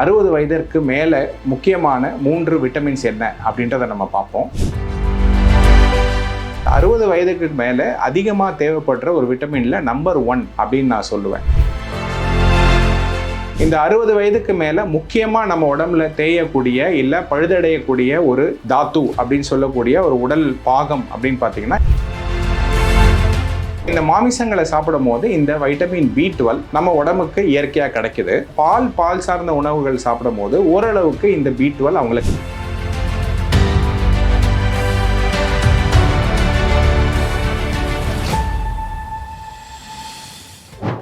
அறுபது வயதிற்கு மேலே முக்கியமான மூன்று விட்டமின்ஸ் என்ன அப்படின்றத நம்ம பார்ப்போம். அறுபது வயதுக்கு மேலே அதிகமாக தேவைப்படுற ஒரு விட்டமினில் நம்பர் ஒன் அப்படின்னு நான் சொல்லுவேன். இந்த அறுபது வயதுக்கு மேலே முக்கியமாக நம்ம உடம்புல தேயக்கூடிய இல்லை பழுதடையக்கூடிய ஒரு தாத்து அப்படின்னு சொல்லக்கூடிய ஒரு உடல் பாகம் அப்படின்னு பார்த்தீங்கன்னா இந்த மாமிசங்களை சாப்பிடும் போது இந்த வைட்டமின் பி டுவெல் நம்ம உடம்புக்கு இயற்கையாக கிடைக்குது. பால் பால் சார்ந்த உணவுகள் சாப்பிடும் போது ஓரளவுக்கு இந்த பி டுவெல் அவங்களுக்கு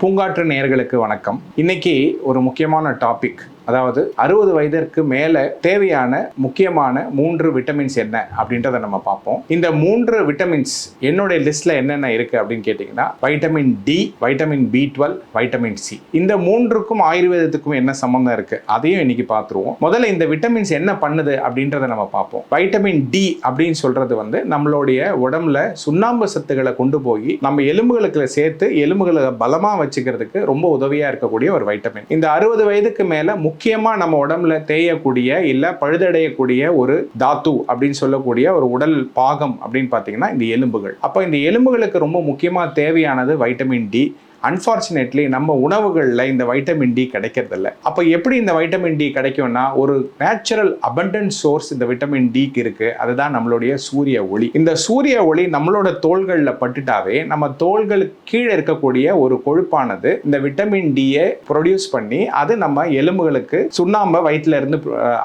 பூங்காற்று நேயர்களுக்கு வணக்கம். இன்னைக்கு ஒரு முக்கியமான டாபிக் அதாவது அறுபது வயதிற்கு மேலே தேவையான முக்கியமான மூன்று விட்டமின்ஸ் என்ன அப்படின்றத நம்ம பார்ப்போம். இந்த மூன்று விட்டமின்ஸ் என்னுடைய லிஸ்ட்ல என்னென்ன இருக்கு அப்படின்னு கேட்டிங்கன்னா vitamin D vitamin B twelve vitamin C இந்த மூன்றுக்கும் ஆயுர்வேதத்துக்கும் என்ன சம்மந்தம் இருக்கு? அதையும் இன்னைக்கு பார்த்துருவோம். முதல்ல இந்த விட்டமின்ஸ் என்ன பண்ணுது அப்படின்றத நம்ம பார்ப்போம். வைட்டமின் டி அப்படின்னு சொல்றது வந்து நம்மளுடைய உடம்புல சுண்ணாம்பு சத்துக்களை கொண்டு போய் நம்ம எலும்புகளுக்கு சேர்த்து எலும்புகளை பலமா வச்சுக்கிறதுக்கு ரொம்ப உதவியா இருக்கக்கூடிய ஒரு வைட்டமின் இந்த அறுபது வயதுக்கு மேல முக்கியமாக நம்ம உடம்புல தேயக்கூடிய இல்லை பழுதடையக்கூடிய ஒரு தாத்து அப்படின்னு சொல்லக்கூடிய ஒரு உடல் பாகம் அப்படின்னு பார்த்தீங்கன்னா இந்த எலும்புகள். அப்போ இந்த எலும்புகளுக்கு ரொம்ப முக்கியமாக தேவையானது வைட்டமின் டி அன்ஃபார்ச்சுனேட்லி நம்ம உணவுகளில் இந்த வைட்டமின் டி கிடைக்கிறதில்ல. அப்போ எப்படி இந்த வைட்டமின் டி கிடைக்கும்னா ஒரு நேச்சுரல் அபண்டன்ட் சோர்ஸ் இந்த விட்டமின் டிக்கு இருக்குது அதுதான் நம்மளுடைய சூரிய ஒளி. இந்த சூரிய ஒளி நம்மளோட தோள்களில் பட்டுட்டாவே நம்ம தோள்களுக்கு கீழே இருக்கக்கூடிய ஒரு கொழுப்பானது இந்த விட்டமின் டியை ப்ரொடியூஸ் பண்ணி அது நம்ம எலும்புகளுக்கு சுண்ணாம்பை வயிற்றுல இருந்து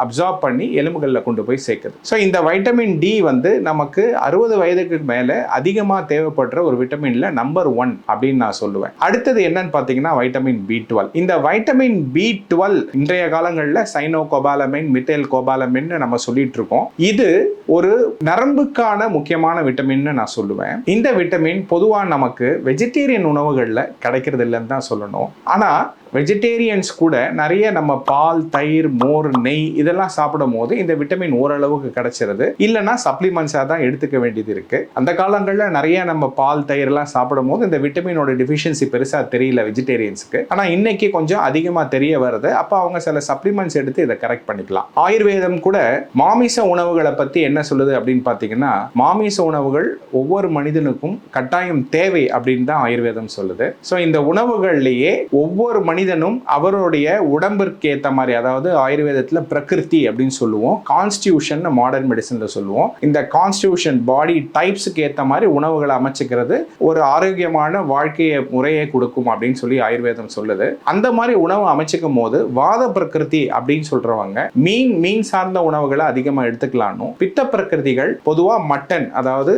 அப்சார்ப் பண்ணி எலும்புகளில் கொண்டு போய் சேர்க்குது. ஸோ இந்த வைட்டமின் டி வந்து நமக்கு அறுபது வயதுக்கு மேலே அதிகமாக தேவைப்படுற ஒரு விட்டமினில் நம்பர் ஒன் அப்படின்னு நான் சொல்லுவேன். அடுத்தது என்னன்னு பார்த்தீங்கன்னா வைட்டமின் பி டுவெல் இந்த வைட்டமின் பி டுவெல் இன்றைய காலங்களில் சைனோ கோபாலமின் மித்தேல் கோபாலமின் நம்ம சொல்லிட்டு இருக்கோம் இது ஒரு நரம்புக்கான முக்கியமான விட்டமின்னு நான் சொல்லுவேன். இந்த விட்டமின் பொதுவாக நமக்கு வெஜிடேரியன் உணவுகளில் கிடைக்கிறது இல்லைன்னு தான் சொல்லணும். ஆனால் வெஜிடேரியன்ஸ் கூட நிறைய நம்ம பால் தயிர் மோர் நெய் இதெல்லாம் சாப்பிடும் போது இந்த விட்டமின் ஓரளவுக்கு கிடைச்சிருது. இல்லைன்னா சப்ளிமெண்ட்ஸாக தான் எடுத்துக்க வேண்டியது இருக்குது அந்த காலங்களில் நிறைய நம்ம பால் தயிர்லாம் சாப்பிடும் போது இந்த விட்டமினோட டிஃபிஷியன்சி பெருசாக தெரியல வெஜிடேரியன்ஸுக்கு ஆனால் இன்னைக்கு கொஞ்சம் அதிகமாக தெரிய வருது. அப்போ அவங்க சில சப்ளிமெண்ட்ஸ் எடுத்து இதை கரெக்ட் பண்ணிக்கலாம். ஆயுர்வேதம் கூட மாமிச உணவுகளை பற்றி என்ன சொல்லுது அப்படின்னு பார்த்தீங்கன்னா மாமிச உணவுகள் ஒவ்வொரு மனிதனுக்கும் கட்டாயம் தேவை அப்படின்னு தான் ஆயுர்வேதம் சொல்லுது. ஸோ இந்த உணவுகள்லேயே ஒவ்வொரு மனிதனும் அவருடைய உடம்பிற்கு ஏற்ற மாதிரி அதாவது ஆயுர்வேதத்தில் பிரகிருதி அப்படின்னு சொல்லுவோம் கான்ஸ்டியூஷன் மாடர்ன் மெடிசனில் சொல்லுவோம். இந்த கான்ஸ்டியூஷன் பாடி டைப்ஸுக்கு ஏற்ற மாதிரி உணவுகளை அமைச்சுக்கிறது ஒரு ஆரோக்கியமான வாழ்க்கையை முறையை கொடுக்கும் அப்படின்னு சொல்லி ஆயுர்வேதம் சொல்லுது. அந்த மாதிரி உணவு அமைச்சிக்கும் போது வாத பிரகிருதி அப்படின்னு சொல்றவங்க மீன் மீன் சார்ந்த உணவுகளை அதிகமாக எடுத்துக்கலாம் பித்த பிரகிருதிகள் பொதுவாக மட்டன் அதாவது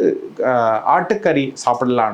ஆட்டுக்கறி சாப்பிடலாம்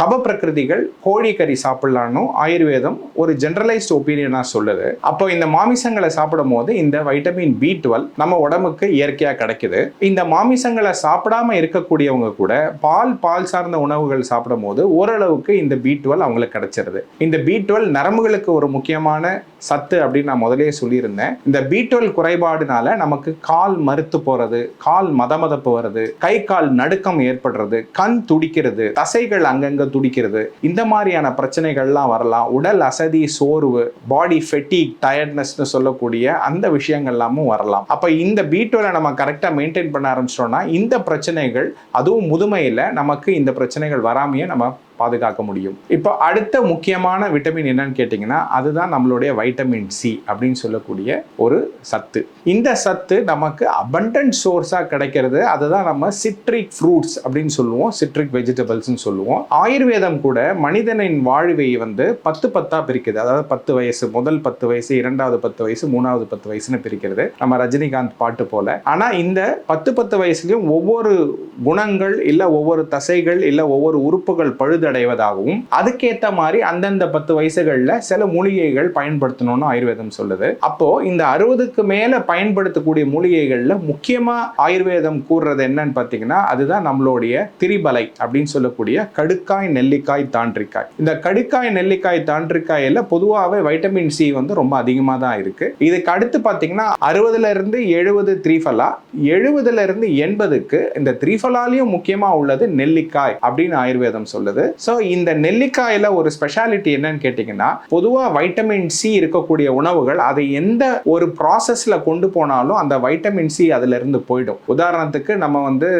கப பிரகிருதிகள் கோழிக்கறி சாப்பிடலாம் ஆயுர்வேதம் ஒரு ஜென்ரலைஸ்ட் ஒப்பீனியனாக சொல்லுது. அப்போ இந்த மாமிசங்களை சாப்பிடும் போது இந்த வைட்டமின் பி டுவெல் நம்ம உடம்புக்கு இயற்கையாக கிடைக்குது. இந்த மாமிசங்களை சாப்பிடாம இருக்கக்கூடியவங்க கூட பால் பால் சார்ந்த உணவுகள் சாப்பிடும் போது ஓரளவுக்கு இந்த பி டுவெல் அவங்களுக்கு கிடைச்சிருது. இந்த பி டுவெல் நரம்புகளுக்கு ஒரு முக்கியமான சத்து அப்படின்னு நான் முதலே சொல்லியிருந்தேன். இந்த பி டுவெல் குறைபாடுனால நமக்கு கால் மறுத்து போறது கால் மதமதப்பு வருது கை கால் நடுக்கம் ஏற்படுறது கண் துடிக்கிறது தசைகள் அங்கங்க துடிக்கிறது இந்த மாதிரியான பிரச்சனைகள்லாம் வரலாம். உடல் அசதி சோர்வு பாடி ஃபெட்டிக் டயர்ட்னஸ்னு சொல்லக்கூடிய அந்த விஷயங்கள்லாமும் வரலாம். அப்போ இந்த பி டுவெலை நம்ம கரெக்டாக மெயின்டைன் பண்ண ஆரம்பிச்சிட்டோம்னா இந்த பிரச்சனைகள் அதுவும் முதுமையில் நமக்கு இந்த பிரச்சனைகள் வராமையே நம்ம பாதுகாக்க முடியும். இப்போ அடுத்த முக்கியமான விட்டமின் என்னன்னு கேட்டிங்கன்னா அதுதான் நம்மளுடைய வைட்டமின் சி அப்படின்னு சொல்லக்கூடிய ஒரு சத்து. இந்த சத்து நமக்கு அபண்டன்ட் சோர்ஸாக கிடைக்கிறது. அதுதான் நம்ம சிட்ரிக் ஃப்ரூட்ஸ் அப்படின்னு சொல்லுவோம். சிட்ரிக் வெஜிடபிள்ஸ்னு சொல்லுவோம். ஆயுர்வேதம் கூட மனிதனின் வாழ்வை வந்து பத்து பத்தாக பிரிக்குது. அதாவது பத்து வயசு முதல் பத்து வயசு இரண்டாவது பத்து வயசு மூணாவது பத்து வயசுன்னு பிரிக்கிறது. நம்ம ரஜினிகாந்த் பாட்டு போல. ஆனால் இந்த பத்து பத்து வயசுலையும் ஒவ்வொரு குணங்கள் இல்லை ஒவ்வொரு தசைகள் இல்லை ஒவ்வொரு உறுப்புகள் அடைவதாகவும் அதுக்கேத்த மாதிரி அந்தந்த பத்து வயசுகளில் சில மூலிகைகள் பயன்படுத்தணும்னு ஆயுர்வேதம் சொல்லுது. அப்போ இந்த அறுபதுக்கு மேல பயன்படுத்தக்கூடிய மூலிகைகள்ல முக்கியமா ஆயுர்வேதம் கூறுறது என்னன்னு பார்த்தீங்கன்னா அதுதான் நம்மளுடைய திரிபலை அப்படின்னு சொல்லக்கூடிய கடுக்காய் நெல்லிக்காய் தாண்டிக்காய் இந்த கடுக்காய் நெல்லிக்காய் தாண்டிக்காயில பொதுவாகவே வைட்டமின் சி வந்து ரொம்ப அதிகமாக தான் இருக்கு. இதுக்கு அடுத்து பார்த்தீங்கன்னா அறுபதுல இருந்து எழுபது த்ரீஃபலா எழுபதுல இருந்து எண்பதுக்கு இந்த த்ரீஃபலாலையும் முக்கியமா உள்ளது நெல்லிக்காய் அப்படின்னு ஆயுர்வேதம் சொல்லுது. ஸோ இந்த நெல்லிக்காயில ஒரு ஸ்பெஷாலிட்டி என்னன்னு கேட்டிங்கன்னா பொதுவாக வைட்டமின் சி இருக்கக்கூடிய உணவுகள் அதை எந்த ஒரு ப்ராசஸில் கொண்டு போனாலும் அந்த வைட்டமின் சி அதிலிருந்து போயிடும். உதாரணத்துக்கு நம்ம வந்து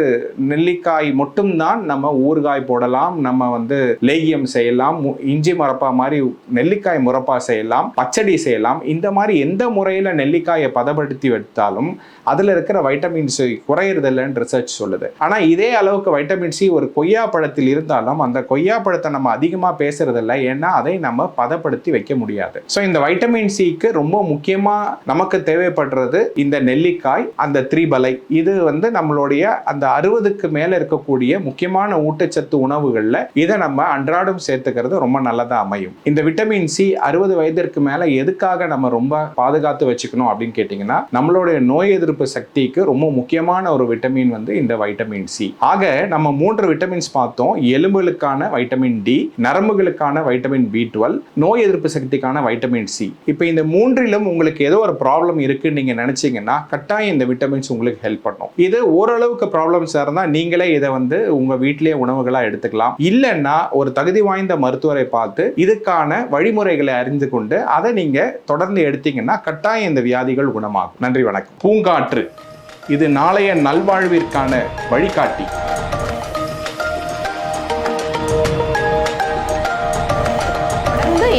நெல்லிக்காய் மட்டும்தான் நம்ம ஊறுகாய் போடலாம் நம்ம வந்து லேகியம் செய்யலாம் மு- இஞ்சி மரப்பா மாதிரி நெல்லிக்காய் முறப்பா செய்யலாம் பச்சடி செய்யலாம். இந்த மாதிரி எந்த முறையில் நெல்லிக்காயை பதப்படுத்தி வைத்தாலும் அதில் இருக்கிற வைட்டமின் சி குறையிறதில்லைன்னு ரிசர்ச் சொல்லுது. ஆனால் இதே அளவுக்கு வைட்டமின் சி ஒரு கொய்யா பழத்தில் இருந்தாலும் அந்த கொய்யா பழத்தை நம்ம அதிகமாக பேசுறதில்ல. ஏன்னா அதை நம்ம பதப்படுத்தி வைக்க முடியாது. ஸோ இந்த வைட்டமின் சிக்கு ரொம்ப முக்கியமாக நமக்கு தேவைப்படுறது இந்த நெல்லிக்காய் அந்த திரிபலை. இது வந்து நம்மளுடைய அந்த அறுபதுக்கு மேலே இருக்கக்கூடிய முக்கியமான ஊட்டச்சத்து உணவுகளில் இதை நம்ம அன்றாடம் சேர்த்துக்கிறது ரொம்ப நல்லதாக அமையும். இந்த விட்டமின் சி அறுபது வயதிற்கு மேலே எதுக்காக நம்ம ரொம்ப பாதுகாத்து வச்சுக்கணும் அப்படின்னு கேட்டிங்கன்னா நம்மளுடைய நோய் எதிர்ப்பு சக்திக்கு ரொம்ப முக்கியமான ஒரு விட்டமின் வந்து இந்த வைட்டமின் சி ஆக நம்ம மூன்று விட்டமின்ஸ் பார்த்தோம். எலும்புகளுக்கான வைட்டமின் டி நரம்புகளுக்கான வைட்டமின் பி டுவெல் நோய் எதிர்ப்பு சக்திக்கான வைட்டமின் சி இப்போ இந்த மூன்றிலும் உங்களுக்கு ஏதோ ஒரு ப்ராப்ளம் இருக்குன்னு நீங்கள் நினச்சிங்கன்னா கட்டாயம் இந்த விட்டமின்ஸ் உங்களுக்கு ஹெல்ப் பண்ணும். இது ஓரளவுக்கு ப்ராப்ளம்ஸ் இருந்தால் நீங்களே இதை வந்து உங்கள் வீட்டிலேயே உணவுகளாக எடுத்துக்கலாம். இல்லைன்னா ஒரு தகுதி வாய்ந்த மருத்துவரை பார்த்து இதுக்கான வழிமுறைகளை அறிந்து கொண்டு அதை நீங்கள் தொடர்ந்து எடுத்தீங்கன்னா கட்டாயம் இந்த வியாதிகள் குணமாகும். நன்றி வணக்கம். பூங்காற்று. இது நாளைய நல்வாழ்விற்கான வழிகாட்டி.